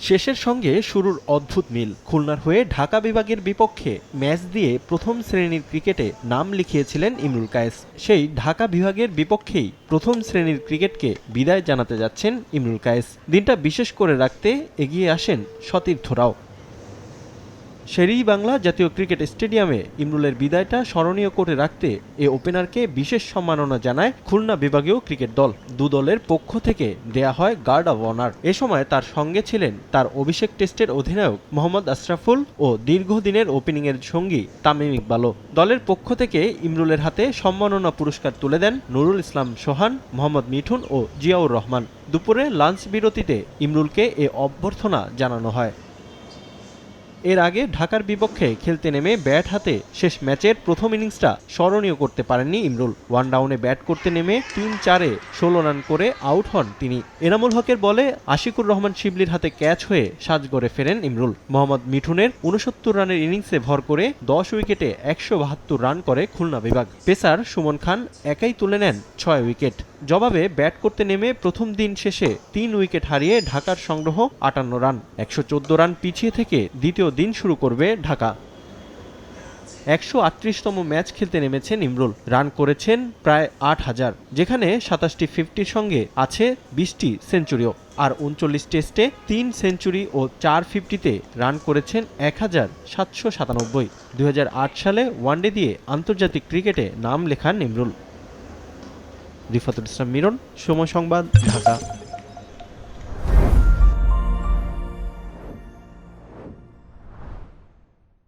শেষের সঙ্গে শুরুর অদ্ভুত মিল। খুলনার হয়ে ঢাকা বিভাগের বিপক্ষে ম্যাচ দিয়ে প্রথম শ্রেণির ক্রিকেটে নাম লিখিয়েছিলেন ইমরুল কায়েস। সেই ঢাকা বিভাগের বিপক্ষেই প্রথম শ্রেণির ক্রিকেটকে বিদায় জানাতে যাচ্ছেন ইমরুল কায়েস। দিনটা বিশেষ করে রাখতে এগিয়ে আসেন সতীর্থরাও শেরেই বাংলা জাতীয় ক্রিকেট স্টেডিয়ামে ইমরুলের বিদায়টা স্মরণীয় করে রাখতে এ ওপেনারকে বিশেষ সম্মাননা জানায় খুলনা বিভাগীয় ক্রিকেট দল। দু দলের পক্ষ থেকে দেয়া হয় গার্ড অব অনার। এ সময় তার সঙ্গে ছিলেন তার অভিষেক টেস্টের অধিনায়ক মোহাম্মদ আশরাফুল ও দীর্ঘদিনের ওপেনিংয়ের সঙ্গী তামিম ইকবালও। দলের পক্ষ থেকে ইমরুলের হাতে সম্মাননা পুরস্কার তুলে দেন নুরুল ইসলাম সোহান, মোহাম্মদ মিঠুন ও জিয়াউর রহমান। দুপুরে লাঞ্চ বিরতিতে ইমরুলকে এ অভ্যর্থনা জানানো হয়। এর আগে ঢাকার বিপক্ষে খেলতে নেমে ব্যাট হাতে শেষ ম্যাচের প্রথম ইনিংসটা স্মরণীয় করতে পারেননি ইমরুল। ওয়ান ডাউনে ব্যাট করতে নেমে তিন চারে ষোলো রান করে আউট হন তিনি। এনামুল হকের বলে আশিকুর রহমান শিবলির হাতে ক্যাচ হয়ে সাজগড়ে ফেরেন ইমরুল। মোহাম্মদ মিঠুনের উনসত্তর রানের ইনিংসে ভর করে দশ উইকেটে একশো বাহাত্তর রান করে খুলনা বিভাগ। পেসার সুমন খান একাই তুলে নেন ছয় উইকেট। জবাবে ব্যাট করতে নেমে প্রথম দিন শেষে তিন উইকেট হারিয়ে ঢাকার সংগ্রহ আটান্ন রান। একশো চোদ্দ রান পিছিয়ে থেকে দ্বিতীয় দিন শুরু করবে ঢাকা। একশো আটত্রিশতম ম্যাচ খেলতে নেমেছেন ইমরুল। রান করেছেন প্রায় আট হাজার, যেখানে সাতাশটি ফিফটির সঙ্গে আছে বিশটি সেঞ্চুরিও। আর উনচল্লিশ টেস্টে তিন সেঞ্চুরি ও চার ফিফটিতে রান করেছেন এক হাজার সাতশো সাতানব্বই। সালে ওয়ানডে দিয়ে আন্তর্জাতিক ক্রিকেটে নাম লেখান ইমরুল। রিফাতুল ইসলাম মিরন সময় সংবাদ ঢাকা।